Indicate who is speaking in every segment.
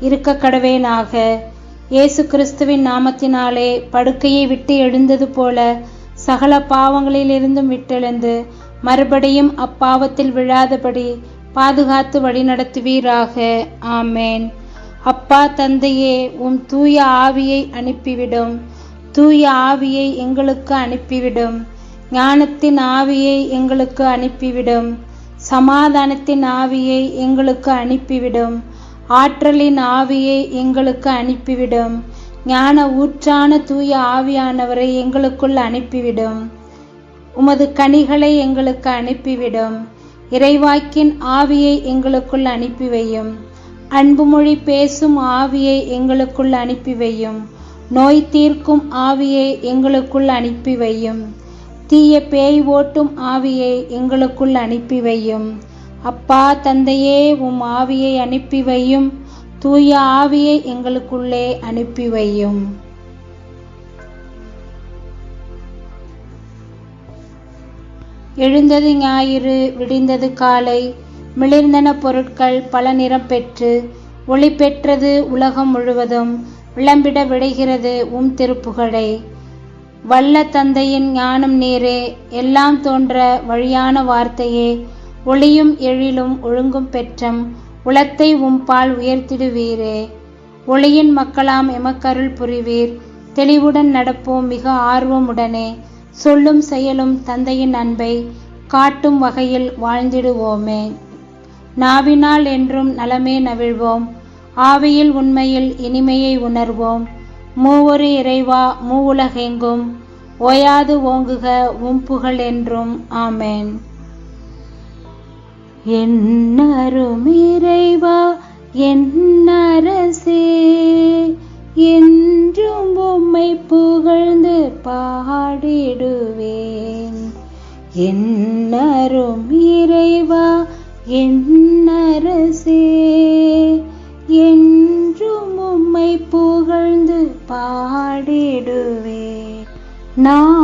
Speaker 1: இருக்க கடவேனாக இயேசு கிறிஸ்துவின் நாமத்தினாலே படுக்கையை விட்டு எழுந்தது போல சகல பாவங்களிலிருந்தும் விட்டெழுந்து மறுபடியும் அப்பாவத்தில் விழாதபடி பாதுகாத்து வழிநடத்துவீராக. ஆமேன். அப்பா தந்தையே உம் தூய ஆவியை அனுப்பிவிடும். தூய ஆவியை எங்களுக்கு அனுப்பிவிடும். ஞானத்தின் ஆவியை எங்களுக்கு அனுப்பிவிடும். சமாதானத்தின் ஆவியை எங்களுக்கு அனுப்பிவிடும். ஆற்றலின் ஆவியை எங்களுக்கு அனுப்பிவிடும். ஞான ஊற்றான தூய ஆவியானவரை எங்களுக்குள் அனுப்பிவிடும். உமது கனிகளை எங்களுக்கு அனுப்பிவிடும். இறைவாக்கின் ஆவியை எங்களுக்குள் அனுப்பி வையும் அன்பு மொழி பேசும் ஆவியை எங்களுக்குள் அனுப்பி வையும் நோய் தீர்க்கும் ஆவியை எங்களுக்குள் அனுப்பி வையும் தீய பேய் ஓட்டும் ஆவியை எங்களுக்குள் அனுப்பி வையும் அப்பா தந்தையே உம் ஆவியை அனுப்பி வையும் தூய ஆவியை எங்களுக்குள்ளே அனுப்பி வையும் எழுந்தது ஞாயிறு விடிந்தது காலை. மிளிர்ந்தன பொருட்கள் பல நிறம் பெற்று ஒளி பெற்றது உலகம் முழுவதும் விளம்பிட விடைகிறது உம் திருப்புகழை. வல்ல தந்தையின் ஞானம் நீரே எல்லாம் தோன்ற வழியான வார்த்தையே ஒளியும் எழிலும் ஒழுங்கும் பெற்றம் உளத்தை உம்பால் உயர்த்திடுவீரே. ஒளியின் மக்களாம் எமக்கருள் புரிவீர். தெளிவுடன் நடப்போம் மிக ஆர்வமுடனே. சொல்லும் செயலும் தந்தையின் அன்பை காட்டும் வகையில் வாழ்ந்திடுவோமே. நாவினால் என்றும் நலமே நவிழ்வோம். ஆவியில் உண்மையில் இனிமையை உணர்வோம். மூவொரு இறைவா மூவுலகெங்கும் ஓயாது ஓங்குக உம் புகழ் என்றும் ஆமேன். என்னரும் இறைவா என்னரசே என்றும் உம்மை புகழ்ந்து பாடிடுவேன். என்னரும் இறைவா என்னரசே என்றும் உம்மை புகழ்ந்து பாடிடுவேன். நான்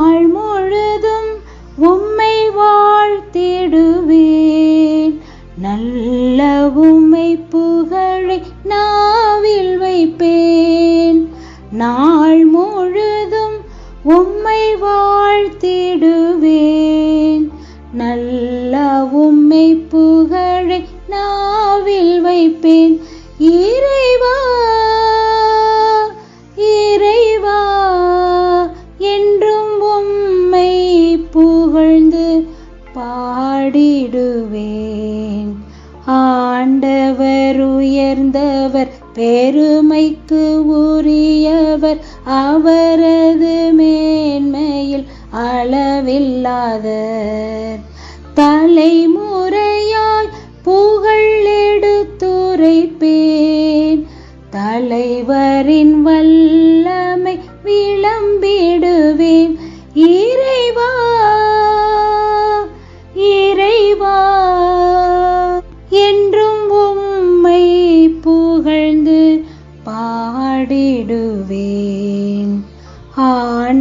Speaker 1: ஆண்டவர் உயர்ந்தவர் பெருமைக்கு உரியவர். அவரது மேன்மையில் அளவில்லாத தலைமுறையாய் புகழ் எடுத்துரைப்பேன். தலைவரின் வல்லமை விளம்பிடுவேன்.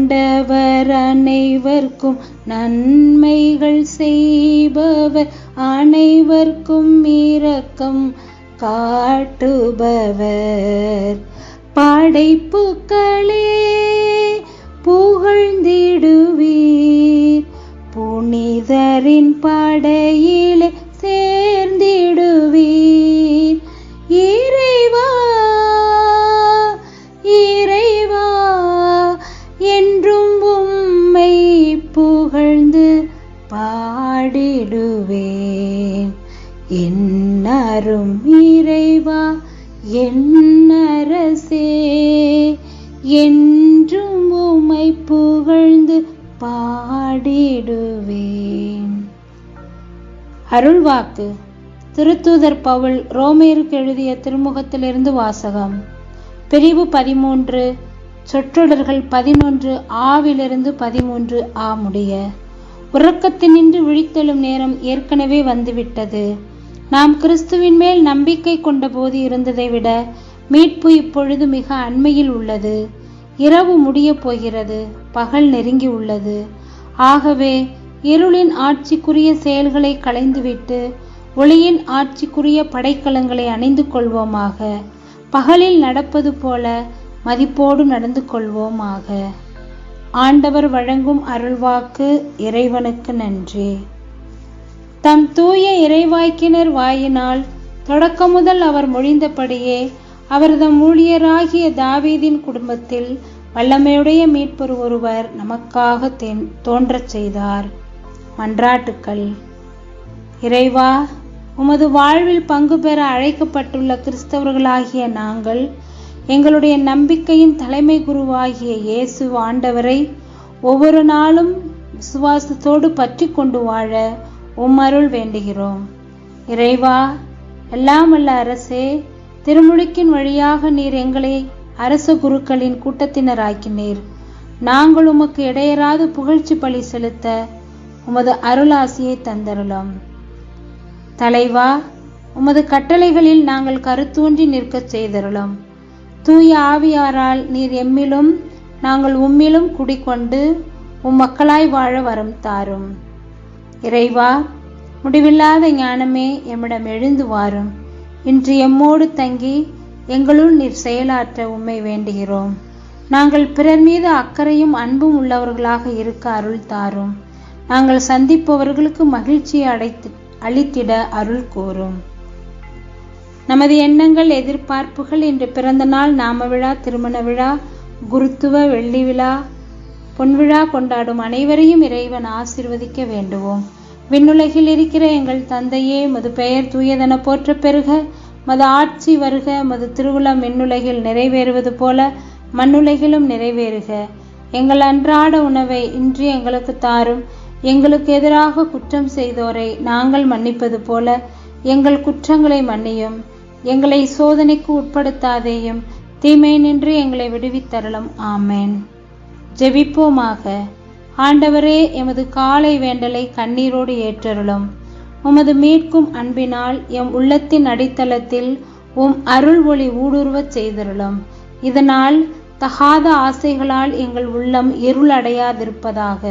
Speaker 1: ஆண்டவர் அனைவர்க்கும் நன்மைகள் செய்பவர். அனைவர்க்கும் இரக்கம் காட்டுபவர். படைப்புக்களே புகழ்ந்திடுவீர். புனிதரின் படையிலே சேர்ந்து என்னரும் இறைவா என்னரசே என்றும் உமை புகழ்ந்து பாடிடுவேன். அருள்வாக்கு திருத்தூதர் பவுல் ரோமேருக்கு எழுதிய திருமுகத்திலிருந்து வாசகம். பிரிவு பதிமூன்று சொற்றொடர்கள் பதினொன்று ஆவிலிருந்து பதிமூன்று ஆ முடிய. உறக்கத்தினின்று விழித்தெழும் நேரம் ஏற்கனவே வந்துவிட்டது. நாம் கிறிஸ்துவின் மேல் நம்பிக்கை கொண்டபோது இருந்ததை விட மீட்பு இப்பொழுது மிக அண்மையில் உள்ளது. இரவு முடியப் போகிறது பகல் நெருங்கி உள்ளது. ஆகவே இருளின் ஆட்சிக்குரிய செயல்களை களைந்துவிட்டு ஒளியின் ஆட்சிக்குரிய படைக்கலங்களை அணிந்து கொள்வோமாக. பகலில் நடப்பது போல மதிப்போடு நடந்து கொள்வோமாக. ஆண்டவர் வழங்கும் அருள்வாக்கு இறைவனுக்கு நன்றி. தம் தூய இறைவாய்க்கினர் வாயினால் தொடக்க முதல் அவர் மொழிந்தபடியே அவர்தம் ஊழியராகிய தாவீதின் குடும்பத்தில் வல்லமையுடைய மீட்பர் ஒருவர் நமக்காக தோன்றச் செய்தார். மன்றாட்டுக்கள். இறைவா உமது வாழ்வில் பங்கு பெற அழைக்கப்பட்டுள்ள கிறிஸ்தவர்களாகிய நாங்கள் எங்களுடைய நம்பிக்கையின் தலைமை குருவாகிய இயேசு ஆண்டவரை ஒவ்வொரு நாளும் விசுவாசத்தோடு பற்றி கொண்டு வாழ உம் அருள் வேண்டுகிறோம். இறைவா எல்லாம் அல்ல அரசே திருமுழுக்கின் வழியாக நீர் எங்களை அரச குருக்களின் கூட்டத்தினராக்கினீர். நாங்கள் உமக்கு இடையராது புகழ்ச்சி பலி செலுத்த உமது அருளாசியை தந்தருளும். தலைவா உமது கட்டளைகளில் நாங்கள் கருத்தூன்றி நிற்கச் செய்தருளும். தூய ஆவியாரால் நீர் எம்மிலும் நாங்கள் உம்மிலும் குடிக்கொண்டு உம் மக்களாய் வாழ வரம் தாரும். இறைவா முடிவில்லாத ஞானமே எம்மிடம் எழுந்து வாரும். இன்று எம்மோடு தங்கி எங்களுள் நீர் செயலாற்ற உண்மை வேண்டுகிறோம். நாங்கள் பிறர் மீது அக்கறையும் அன்பும் உள்ளவர்களாக இருக்க அருள் தாரும். நாங்கள் சந்திப்பவர்களுக்கு மகிழ்ச்சியை அடைத்து அளித்திட அருள் கூறும் நமது எண்ணங்கள் எதிர்பார்ப்புகள் இன்று பிறந்த நாள் நாம விழா திருமண விழா குருத்துவ வெள்ளி விழா பொன்விழா கொண்டாடும் அனைவரையும் இறைவன் ஆசிர்வதிக்க வேண்டுவோம். விண்ணுலகில் இருக்கிற எங்கள் தந்தையே மது பெயர் தூயதென போற்ற பெருக. மது ஆட்சி வருக மது திருவிழா மின்னுலகில் நிறைவேறுவது போல மண்ணுலகிலும் நிறைவேறுக. எங்கள் அன்றாட உணவை இன்று எங்களுக்கு தாரும். எங்களுக்கு எதிராக குற்றம் செய்தோரை நாங்கள் மன்னிப்பது போல எங்கள் குற்றங்களை மன்னியும். எங்களை சோதனைக்கு உட்படுத்தாதேயும் தீமை நின்று எங்களை விடுவித்தரலும் ஆமேன். ஜெபிப்போமாக. ஆண்டவரே எமது காலை வேண்டலை கண்ணீரோடு ஏற்றருளும். உமது மீட்கும் அன்பினால் எம் உள்ளத்தின் அடித்தளத்தில் உம் அருள் ஒளி ஊடுருவச் செய்தருளும். இதனால் தகாத ஆசைகளால் எங்கள் உள்ளம் இருளடையாதிருப்பதாக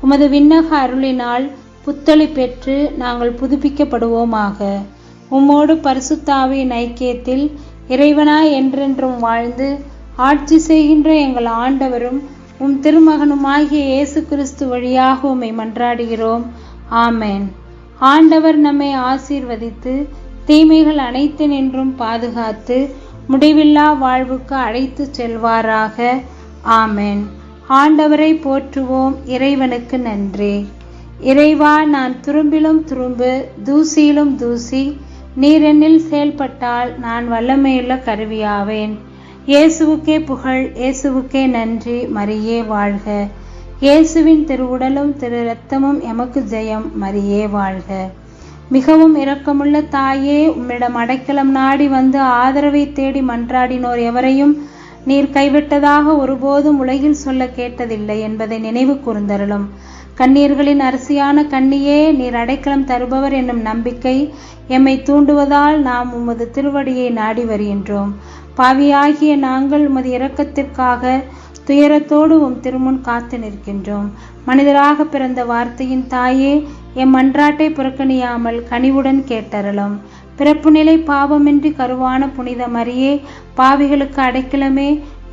Speaker 1: உமது விண்ணக அருளினால் புத்தளி பெற்று நாங்கள் புதுப்பிக்கப்படுவோமாக. உம்மோடு பரிசுத்தாவின் ஐக்கியத்தில் இறைவனாய் என்றென்றும் வாழ்ந்து ஆட்சி செய்கின்ற எங்கள் ஆண்டவரும் உம் திருமகனுமாகிய இயேசு கிறிஸ்து வழியாக உம்மை மன்றாடுகிறோம். ஆமேன். ஆண்டவர் நம்மை ஆசீர்வதித்து தீமைகள் அனைத்து நின்றும் பாதுகாத்து முடிவில்லா வாழ்வுக்கு அழைத்து செல்வாராக. ஆமேன். ஆண்டவரை போற்றுவோம். இறைவனுக்கு நன்றி. இறைவா நான் துரும்பிலும் துரும்பு தூசியிலும் தூசி நீரெண்ணில் செயல்பட்டால் நான் வல்லமையுள்ள கருவியாவேன். இயேசுவுக்கே புகழ் இயேசுவுக்கே நன்றி மரியே வாழ்க. இயேசுவின் திருவுடலும் திரு இரத்தமும் எமக்கு ஜெயம் மரியே வாழ்க. மிகவும் இரக்கமுள்ள தாயே உம்மிடம் அடைக்கலம் நாடி வந்து ஆதரவை தேடி மன்றாடினோர் எவரையும் நீர் கைவிட்டதாக ஒருபோதும் உலகில் சொல்ல கேட்டதில்லை என்பதை நினைவு கூர்ந்தருளும். கண்ணீர்களின் அரசியான கண்ணியே நீர் அடைக்கலம் தருபவர் என்னும் நம்பிக்கை எம்மை தூண்டுவதால் நாம் உமது திருவடியை நாடி வருகின்றோம். பாவியாகிய நாங்கள் உமது இரக்கத்திற்காக துயரத்தோடு உம் திருமுன் காத்து நிற்கின்றோம். மனிதராக பிறந்த வார்த்தையின் தாயே எம் மன்றாட்டை புறக்கணியாமல் கனிவுடன் கேட்டறலும் பிறப்பு நிலை பாவமின்றி கருவான புனித மரியே பாவிகளுக்கு அடைக்கலமே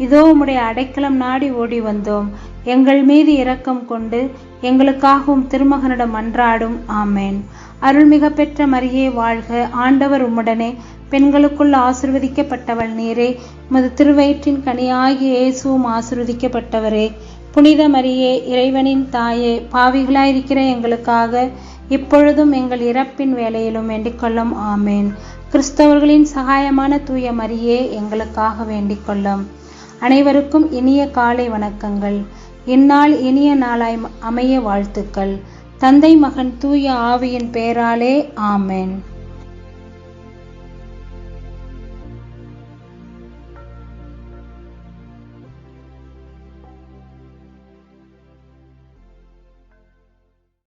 Speaker 1: இதோ உம்முடைய அடைக்கலம் நாடி ஓடி வந்தோம். எங்கள் மீது இரக்கம் கொண்டு எங்களுக்காகவும் திருமகனிடம் மன்றாடும் ஆமேன். அருள்மிக பெற்ற மரியே வாழ்க. ஆண்டவர் உம்முடனே பெண்களுக்குள் ஆசிர்வதிக்கப்பட்டவள் நீரே. மது திருவயிற்றின் கனியாகிய இயேசுவும் ஆசிர்வதிக்கப்பட்டவரே. புனித மரியே இறைவனின் தாயே பாவிகளாயிருக்கிற எங்களுக்காக இப்பொழுதும் எங்கள் இறப்பின் வேலையிலும் வேண்டிக்கொள்ளும். ஆமேன். கிறிஸ்தவர்களின் சகாயமான தூய மரியே எங்களுக்காக வேண்டிக்கொள்ளும். அனைவருக்கும் இனிய காலை வணக்கங்கள். இந்நாள் இனிய நாளாய் அமைய வாழ்த்துக்கள். தந்தை மகன் தூய ஆவியின் பெயராலே ஆமேன்.